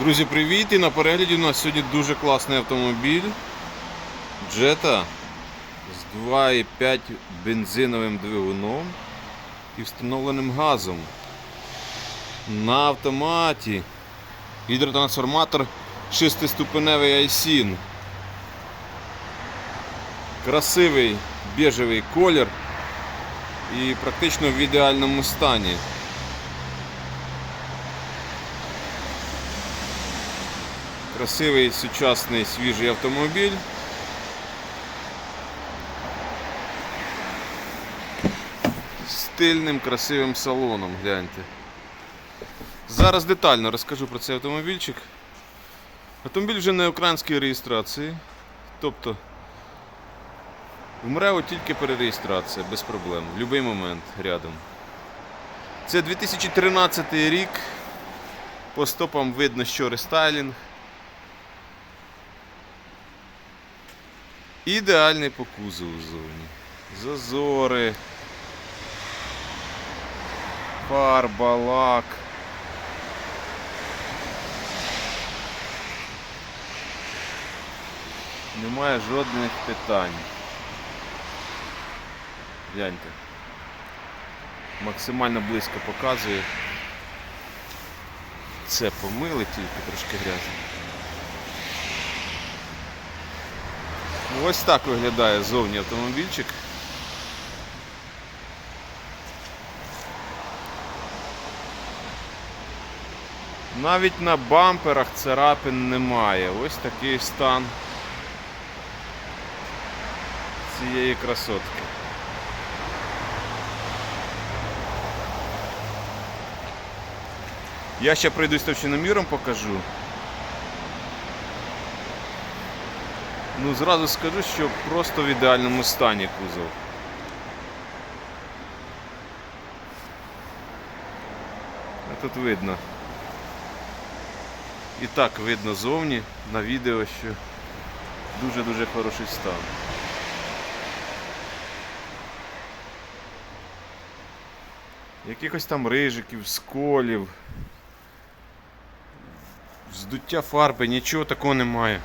Друзі, привіт! І на перегляді у нас сьогодні дуже класний автомобіль. Jetta з 2,5 бензиновим двигуном і встановленим газом. На автоматі. Гідротрансформатор 6-ступеневий Айсін. Красивий біжевий колір і практично в ідеальному стані. Красивий сучасний свіжий автомобіль. Стильним красивим салоном, гляньте. Зараз детально розкажу про цей автомобільчик. Автомобіль вже не української реєстрації. Тобто в МРЕО тільки перереєстрація, без проблем, в будь-який момент рядом. Це 2013 рік. По стопам видно, що рестайлінг. Ідеальний по кузову ззовні. Зазори. Фарба, лак. Немає жодних питань. Гляньте. Максимально близько показує. Це помили тільки трошки грязно. Ну, Ось так виглядає зовні автомобільчик. Навіть на бамперах царапин немає. Ось такий стан цієї красотки. Я ще пройдусь товщиноміром покажу. Ну, зразу скажу, що просто в ідеальному стані кузов. А тут видно. І так видно зовні на відео, що дуже-дуже хороший стан. Якихось там рижиків, сколів, здуття фарби, нічого такого немає.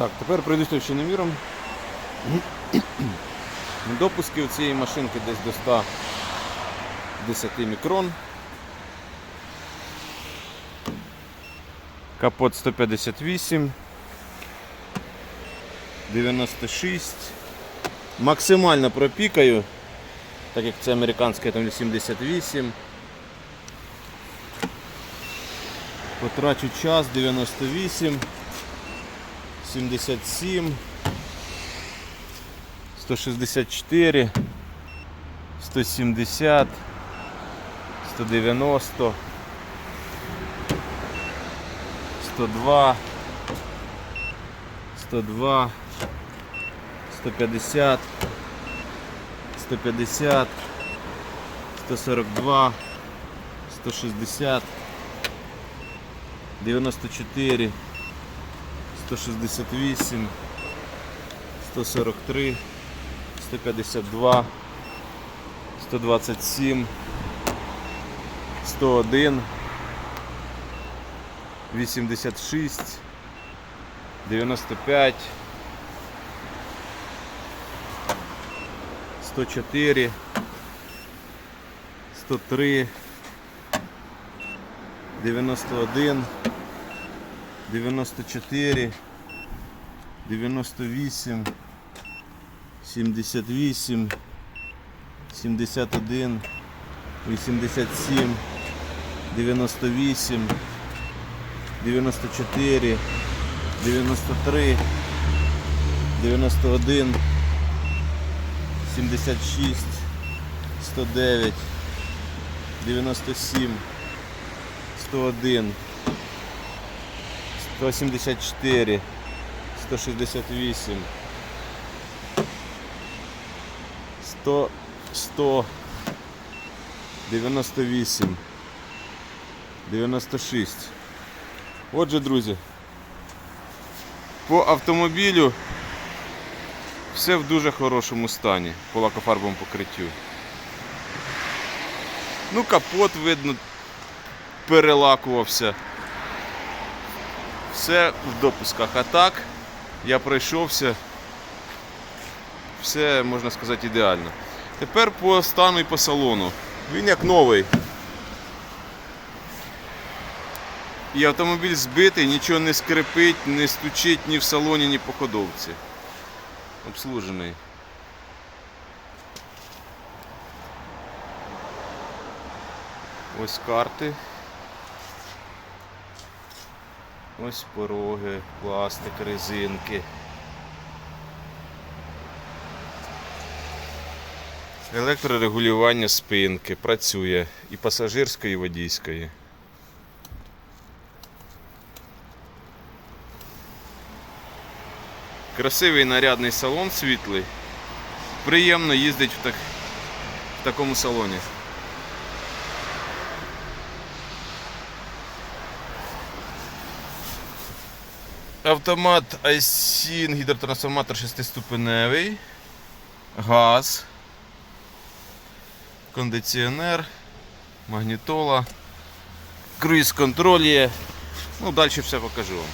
Так, тепер пройдусь товщиноміром. Допуски у цієї машинки десь до 110 мікрон. Капот 158, 96. Максимально пропікаю, так як це американське там 78. Потрачу час 98. 77, 164, 170, 190, 102, 102, 150, 150, 142, 160, 94, 168, 143, 152, 127, 101, 86, 95, 104, 103, 91, 94, 98, 78, 71, 87, 98, 94, 93, 91, 76, 109, 97, 101, 174, 168, 100, 100, 98, 96. Отже, друзі, По автомобілю все в дуже хорошому стані по лакофарбовому покриттю. Ну, капот видно, перелакувався. Все в допусках. А так я пройшовся. Все, можна сказати, ідеально. Тепер по стану і по салону. Він як новий. І автомобіль збитий, нічого не скрипить, не стучить ні в салоні, ні по ходовці. Обслужений. Ось карти. Ось пороги, пластик, резинки. Електрорегулювання спинки працює і пасажирської, і водійської. Красивий нарядний салон світлий. Приємно їздить в, так, в такому салоні. Автомат Айсін, гідротрансформатор 6-ступеневий, газ, кондиціонер, магнітола, круїз контроль є. Ну, далі все покажу вам.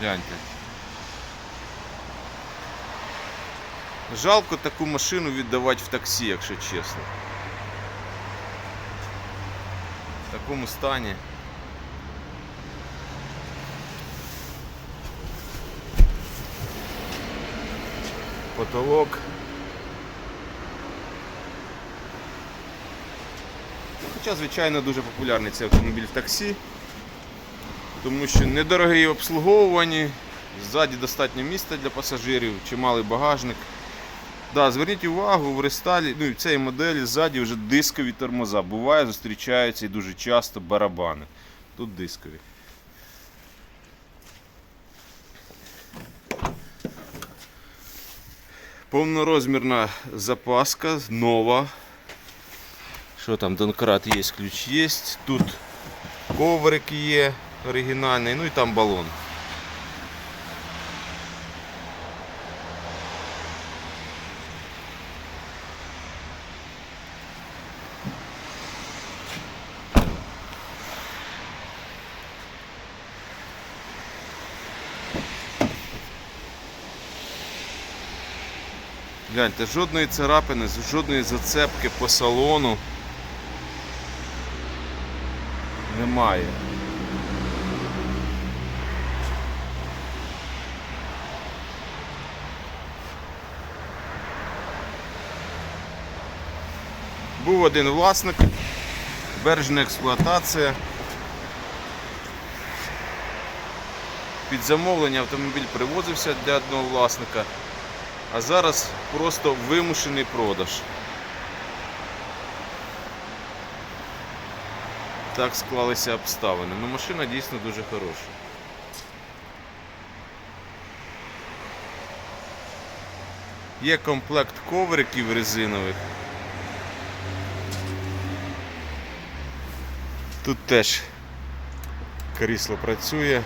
Гляньте. Жалко таку машину віддавати в таксі, якщо чесно. В такому стані. Потолок. Хоча, звичайно, дуже популярний цей автомобіль в таксі, тому що недорогий в обслуговуванні, ззаді достатньо місця для пасажирів, чималий багажник. Да, зверніть увагу, в рестайлі, ну і в цій моделі ззаді вже дискові тормоза. Буває, зустрічаються і дуже часто барабани. Тут дискові. Повнорозмірна запаска, нова. Що там, Донкрат є, ключ є. Тут коврик є оригінальний, ну і там балон. Гляньте, жодної царапини, жодної зацепки по салону немає. Був один власник, бережна експлуатація. Під замовлення автомобіль привозився для одного власника. А зараз просто вимушений продаж. Так склалися обставини. Ну машина дійсно дуже хороша. Є комплект ковриків резинових. Тут теж крісло працює,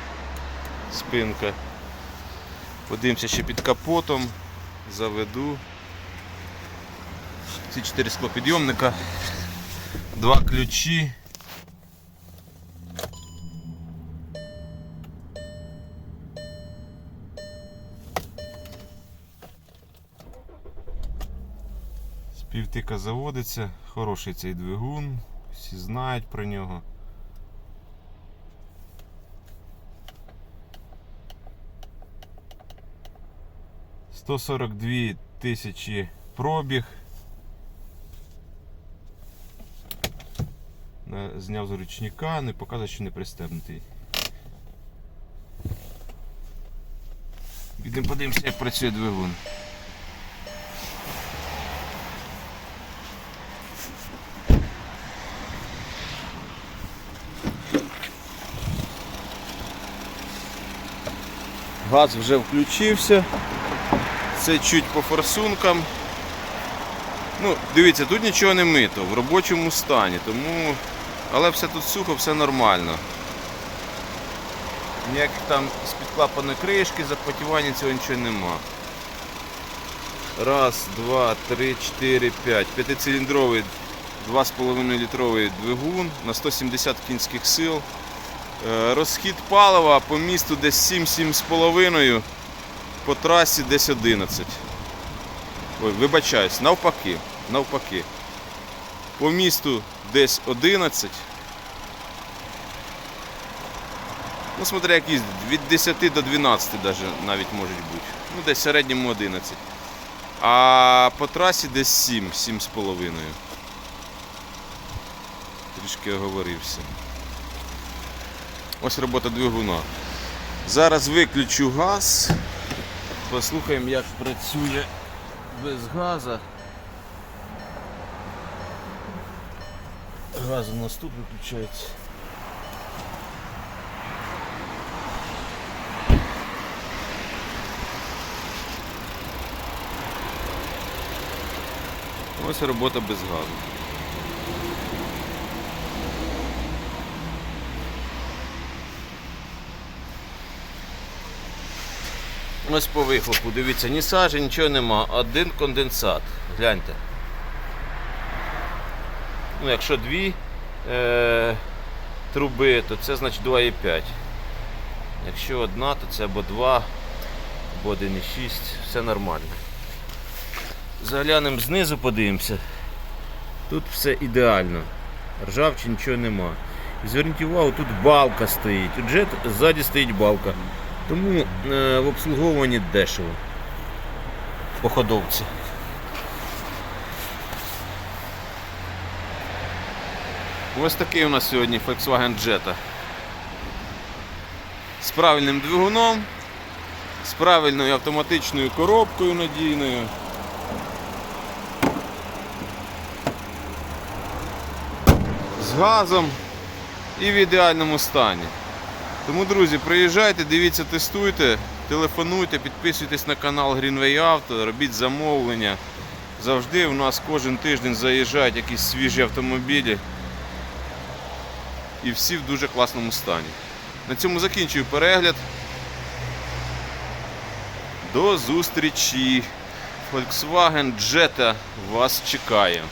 спинка. Подивимося ще під капотом заведу. Ці чотири склопідйомника, два ключі. Співтика заводиться, хороший цей двигун, всі знають про нього. Сто сорок дві тисячі пробіг. Зняв з ручника, не показує, що не пристебнутий. Підемо подивимося, як працює двигун. Газ вже включився. Це чуть по форсункам. Ну, дивіться, тут нічого не мито, в робочому стані, тому. Але все тут сухо, все нормально. Ніяких там з-під клапаної кришки, запотівання цього нічого нема. Раз, два, три, чотири, п'ять. П'ятициліндровий 2,5 літровий двигун на 170 кінських сил. Е, Розхід палива по місту десь 7-7,5, по трасі десь 11. Ой, вибачаюсь, навпаки. Навпаки. По місту десь 11. Ну, смотря якісь від 10 до 12 даже навіть можуть бути. Ну, десь в середньому 11. А по трасі десь 7, 7,5. Трішки оговорився. Ось робота двигуна. Зараз виключу газ. Послухаємо, як працює без газу. Газ у нас тут виключається. Ось робота без газу. Ось по вихлопу, дивіться, ні сажі, нічого нема. Один конденсат. Гляньте. Ну, якщо дві е, труби, то це значить 2,5. Якщо одна, то це або 2, або 1,6, все нормально. Заглянемо знизу, подивимося. Тут все ідеально. Ржавчини нічого нема. Зверніть увагу, тут балка стоїть. У джет ззаді стоїть балка. Тому е, в обслуговуванні дешево. По ходовці. Ось такий у нас сьогодні Volkswagen Jetta. З правильним двигуном, з правильною автоматичною коробкою надійною. З газом і в ідеальному стані. Тому, друзі, приїжджайте, дивіться, тестуйте, телефонуйте, підписуйтесь на канал Greenway Auto, робіть замовлення. Завжди у нас кожен тиждень заїжджають якісь свіжі автомобілі. І всі в дуже класному стані. На цьому закінчую перегляд. До зустрічі! Volkswagen Jetta вас чекає.